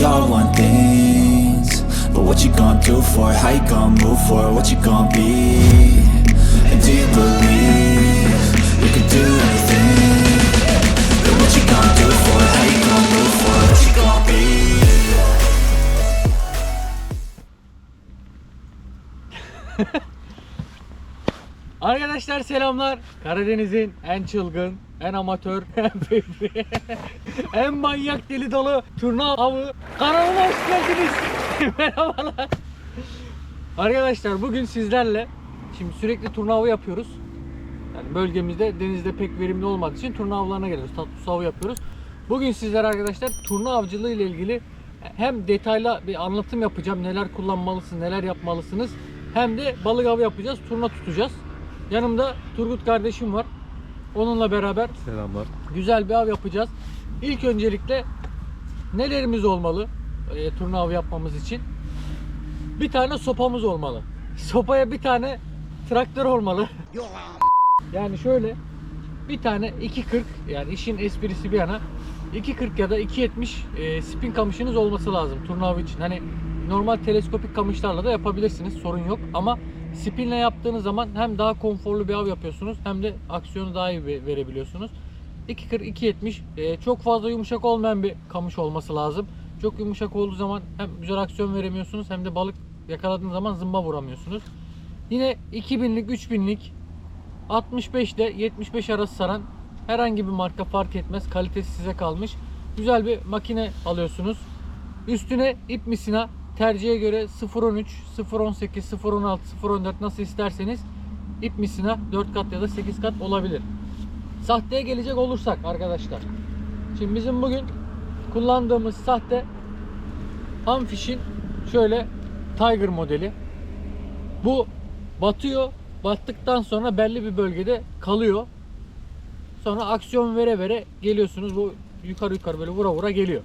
We want things. But what you gonna do for it? How you gonna move for it? What you gonna be? And do you believe you can do anything? But what you gonna do for it? How you gonna move for it? What you gonna be? Arkadaşlar selamlar. Karadeniz'in en çılgın, en amatör, en fevri, manyak deli dolu turna avı kanalıma hoş geldiniz. Merhabalar. Arkadaşlar bugün sizlerle şimdi sürekli turna avı yapıyoruz. Yani bölgemizde denizde pek verimli olmadığı için turna avlarına geliyoruz. Tatlı su avı yapıyoruz. Bugün sizler arkadaşlar turna avcılığı ile ilgili hem detaylı bir anlatım yapacağım. Neler kullanmalısınız, neler yapmalısınız. Hem de balık avı yapacağız, turna tutacağız. Yanımda Turgut kardeşim var. Onunla beraber Selamlar. güzel bir av yapacağız. İlk öncelikle nelerimiz olmalı e, turna avı yapmamız için? Bir tane sopamız olmalı. Sopaya bir tane traktör olmalı. Yani şöyle bir tane 2.40 yani işin esprisi bir yana 2.40 ya da 2.70 e, spin kamışınız olması lazım turna avı için. Hani normal teleskopik kamışlarla da yapabilirsiniz sorun yok ama spinle yaptığınız zaman hem daha konforlu bir av yapıyorsunuz hem de aksiyonu daha iyi ve- verebiliyorsunuz. 2.40 2.70 e, çok fazla yumuşak olmayan bir kamış olması lazım. Çok yumuşak olduğu zaman hem güzel aksiyon veremiyorsunuz hem de balık yakaladığınız zaman zımba vuramıyorsunuz. Yine 2000'lik 3000'lik 65 ile 75 arası saran herhangi bir marka fark etmez. Kalitesi size kalmış. Güzel bir makine alıyorsunuz. Üstüne ip misina tercihe göre 0.13, 0.18, 0.16, 0.14 nasıl isterseniz ip misina 4 kat ya da 8 kat olabilir. Sahteye gelecek olursak arkadaşlar. Şimdi bizim bugün kullandığımız sahte Amfish'in şöyle Tiger modeli. Bu batıyor. Battıktan sonra belli bir bölgede kalıyor. Sonra aksiyon vere vere geliyorsunuz. Bu yukarı yukarı böyle vura vura geliyor.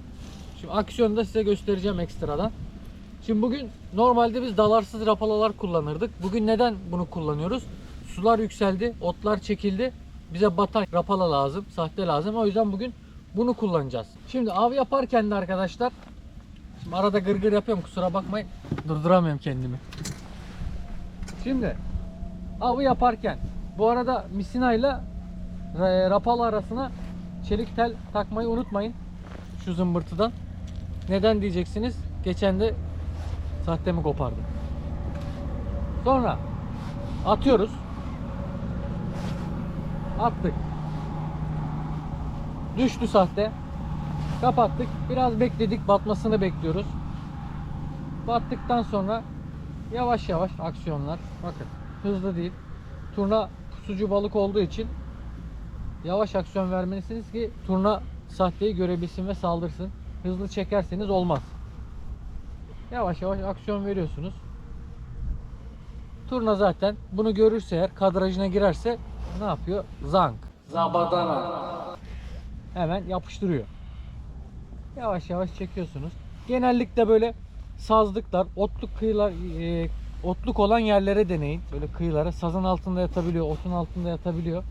Şimdi aksiyonu da size göstereceğim ekstradan. Şimdi bugün normalde biz dalarsız rapalalar kullanırdık. Bugün neden bunu kullanıyoruz? Sular yükseldi, otlar çekildi. Bize batan rapala lazım, sahte lazım. O yüzden bugün bunu kullanacağız. Şimdi av yaparken de arkadaşlar Şimdi arada gırgır yapıyorum kusura bakmayın. Durduramıyorum kendimi. Şimdi avı yaparken bu arada misinayla e, rapala arasına çelik tel takmayı unutmayın. Şu zımbırtıdan. Neden diyeceksiniz? Geçen de sahtemi kopardı. Sonra atıyoruz. Attık. Düştü sahte. Kapattık. Biraz bekledik. Batmasını bekliyoruz. Battıktan sonra yavaş yavaş aksiyonlar. Bakın hızlı değil. Turna pusucu balık olduğu için yavaş aksiyon vermelisiniz ki turna sahteyi görebilsin ve saldırsın. Hızlı çekerseniz olmaz. Yavaş yavaş aksiyon veriyorsunuz. Turna zaten bunu görürse eğer kadrajına girerse ne yapıyor? Zank. Zabadana. Hemen yapıştırıyor. Yavaş yavaş çekiyorsunuz. Genellikle böyle sazlıklar, otluk kıyılar, e, otluk olan yerlere deneyin. Böyle kıyılara. Sazın altında yatabiliyor, otun altında yatabiliyor.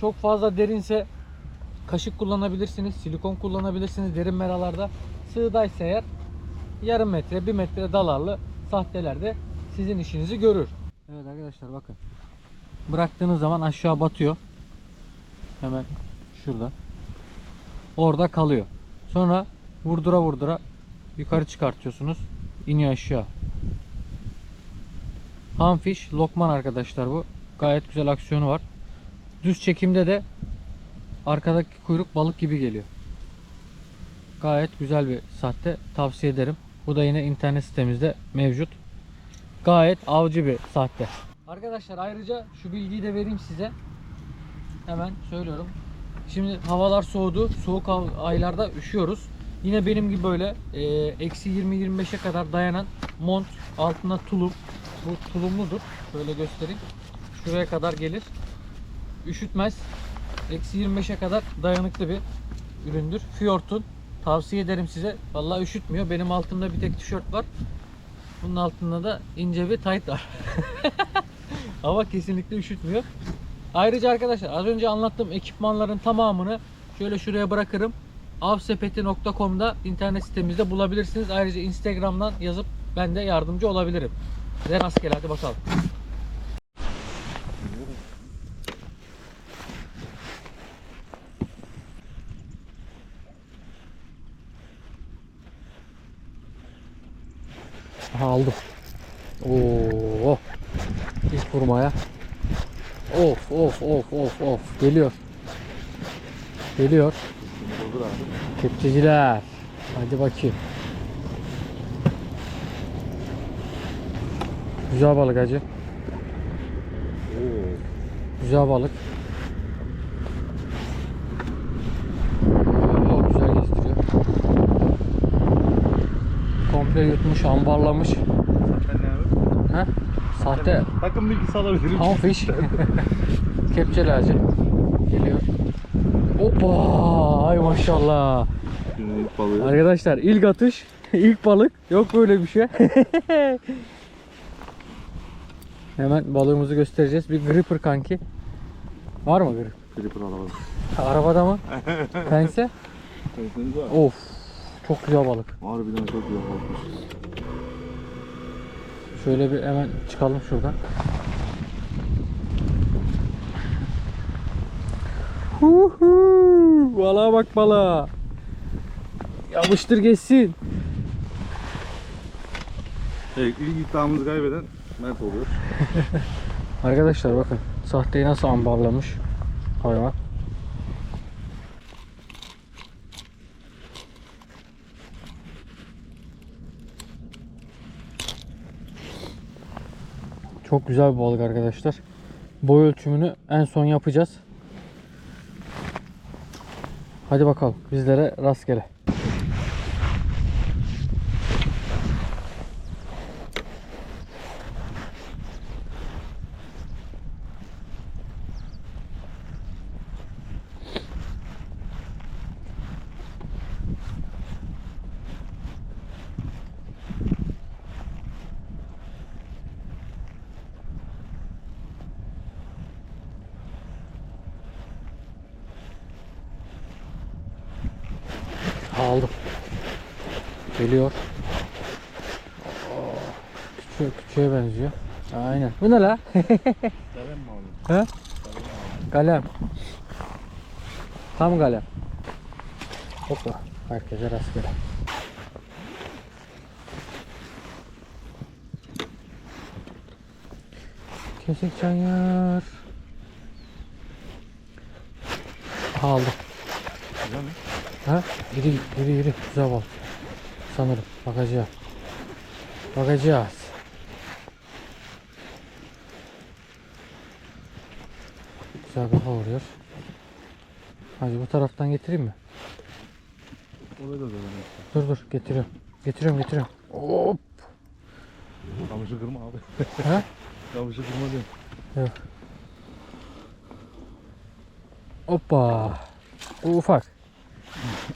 Çok fazla derinse kaşık kullanabilirsiniz, silikon kullanabilirsiniz derin meralarda. Sığdaysa eğer yarım metre, bir metre dalarlı sahtelerde sizin işinizi görür. Evet arkadaşlar bakın. Bıraktığınız zaman aşağı batıyor. Hemen şurada. Orada kalıyor. Sonra vurdura vurdura yukarı çıkartıyorsunuz. İniyor aşağı. Hamfish Lokman arkadaşlar bu. Gayet güzel aksiyonu var. Düz çekimde de arkadaki kuyruk balık gibi geliyor. Gayet güzel bir sahte. Tavsiye ederim. Bu da yine internet sitemizde mevcut. Gayet avcı bir sahte. Arkadaşlar ayrıca şu bilgiyi de vereyim size. Hemen söylüyorum. Şimdi havalar soğudu. Soğuk aylarda üşüyoruz. Yine benim gibi böyle e, eksi 20-25'e kadar dayanan mont altına tulum. Bu tulumludur. Böyle göstereyim. Şuraya kadar gelir. Üşütmez. Eksi 25'e kadar dayanıklı bir üründür. Fjord'un tavsiye ederim size. Vallahi üşütmüyor. Benim altımda bir tek tişört var. Bunun altında da ince bir tayt var. Hava kesinlikle üşütmüyor. Ayrıca arkadaşlar az önce anlattığım ekipmanların tamamını şöyle şuraya bırakırım. avsepeti.com'da internet sitemizde bulabilirsiniz. Ayrıca Instagram'dan yazıp ben de yardımcı olabilirim. Size rastgele hadi bakalım. Aha aldım. Oo. Of of of of of geliyor. Geliyor. Kepçeciler. Hadi bakayım. Güzel balık hacı. Güzel balık. Oo, güzel gezdiriyor. Komple yutmuş, ambarlamış. Sahte Takım bilgisi alabilirim. Hamfish. Kepçeli hacı. Geliyor. Hoppa! Ay maşallah. İlk balığı. Arkadaşlar ilk atış, ilk balık. Yok böyle bir şey. Hemen balığımızı göstereceğiz. Bir gripper kanki. Var mı grip? Flipper alalım. Arabada mı? Pense? Tersiniz var. Of. Çok güzel balık. Harbiden çok güzel balıkmış. Şöyle bir hemen çıkalım şuradan. Huhu! Balığa bak balığa. Yapıştır geçsin. Evet, ilk iddiamızı kaybeden Mert oluyor. Arkadaşlar bakın sahteyi nasıl ambarlamış hayvan. Çok güzel bir balık arkadaşlar. Boy ölçümünü en son yapacağız. Hadi bakalım bizlere rastgele. Aldım. Geliyor. Oo, Küçüğe, küçüğe benziyor. Aynen. Bu ne la? Kalem mi aldın? He? Kalem. Tam kalem. Hoppa. Herkese rastgele. Kesik çayır. Aldım. Güzel mi? Ha? Yürü yürü yürü. Güzel bal. Sanırım. Bakacağız. Bakacağız. Güzel kafa vuruyor. Hadi bu taraftan getireyim mi? Oraya da denemek. Dur dur getiriyorum. Getiriyorum getiriyorum. Hop. Kamışı kırma abi. Ha? Kamışı kırma diyorum. Hoppa. Bu ufak.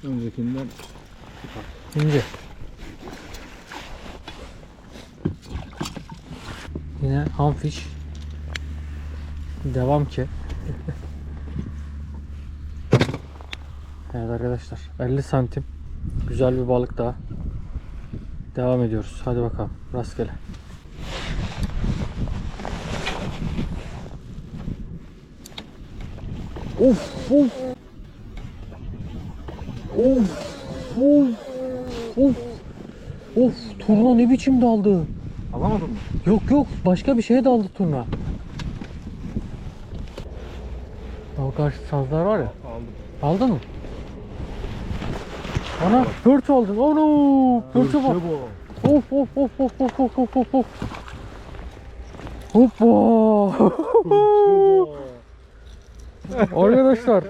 Öncekinden İnce. Yine hamfish. Devam ki. evet arkadaşlar 50 santim güzel bir balık daha. Devam ediyoruz. Hadi bakalım rastgele. Of of. Of of. Of. Of turna ne biçim daldı. Al Alamadın mı? Yok yok başka bir şeye daldı turna. O karşı sazlar var ya. Aldım. Aldın mı? Ana pörç aldın. Ono pörçe bak. Of of of of of of of of of. Hoppa. Arkadaşlar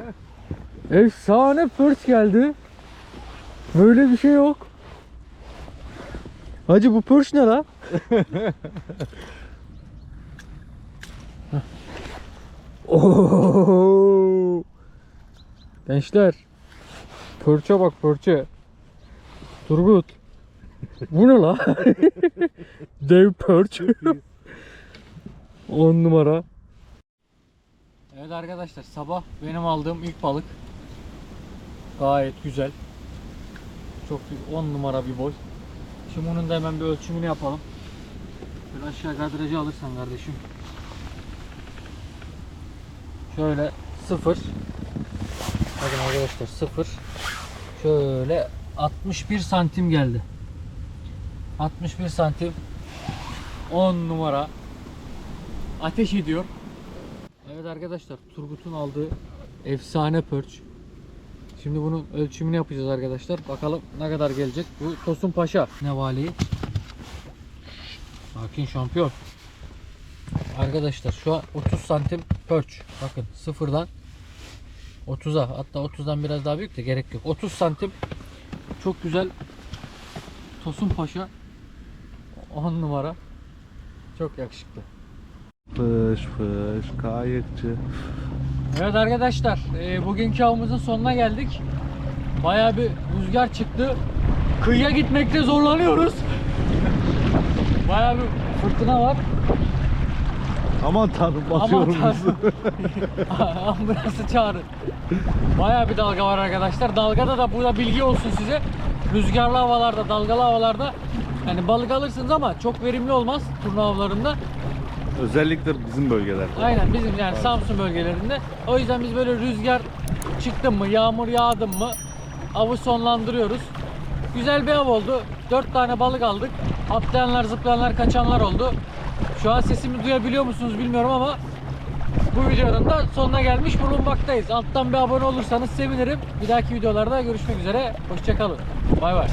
efsane pörç geldi. Böyle bir şey yok. Hacı bu pörç ne la? Oo. Gençler Pörçe bak pörçe. Turgut. Bu ne la? Dev pörç. 10 numara. Evet arkadaşlar sabah benim aldığım ilk balık. Gayet güzel. Çok 10 numara bir boy. Şimdi bunun da hemen bir ölçümünü yapalım. Böyle aşağı kadrajı alırsan kardeşim. Şöyle sıfır. Bakın arkadaşlar sıfır. Şöyle 61 santim geldi. 61 santim 10 numara ateş ediyor. Evet arkadaşlar Turgut'un aldığı efsane pörç. Şimdi bunun ölçümünü yapacağız arkadaşlar. Bakalım ne kadar gelecek. Bu Tosun Paşa nevaleyi. Sakin şampiyon. Arkadaşlar şu an 30 santim pörç. Bakın sıfırdan 30'a hatta 30'dan biraz daha büyük de gerek yok. 30 santim çok güzel Tosun Paşa 10 numara çok yakışıklı. Fış fış kayıkçı. Evet arkadaşlar e, bugünkü avımızın sonuna geldik. Baya bir rüzgar çıktı. Kıyıya gitmekte zorlanıyoruz. Baya bir fırtına var. Aman tanrım Aman basıyorum tanrım. Ambulansı çağırın. Baya bir dalga var arkadaşlar. Dalgada da burada bilgi olsun size. Rüzgarlı havalarda, dalgalı havalarda yani balık alırsınız ama çok verimli olmaz turna avlarında. Özellikle bizim bölgelerde. Aynen bizim yani Samsun bölgelerinde. O yüzden biz böyle rüzgar çıktı mı, yağmur yağdı mı avı sonlandırıyoruz. Güzel bir av oldu. 4 tane balık aldık. Atlayanlar, zıplayanlar, kaçanlar oldu. Şu an sesimi duyabiliyor musunuz bilmiyorum ama bu videonun da sonuna gelmiş bulunmaktayız. Alttan bir abone olursanız sevinirim. Bir dahaki videolarda görüşmek üzere. Hoşçakalın. Bay bay.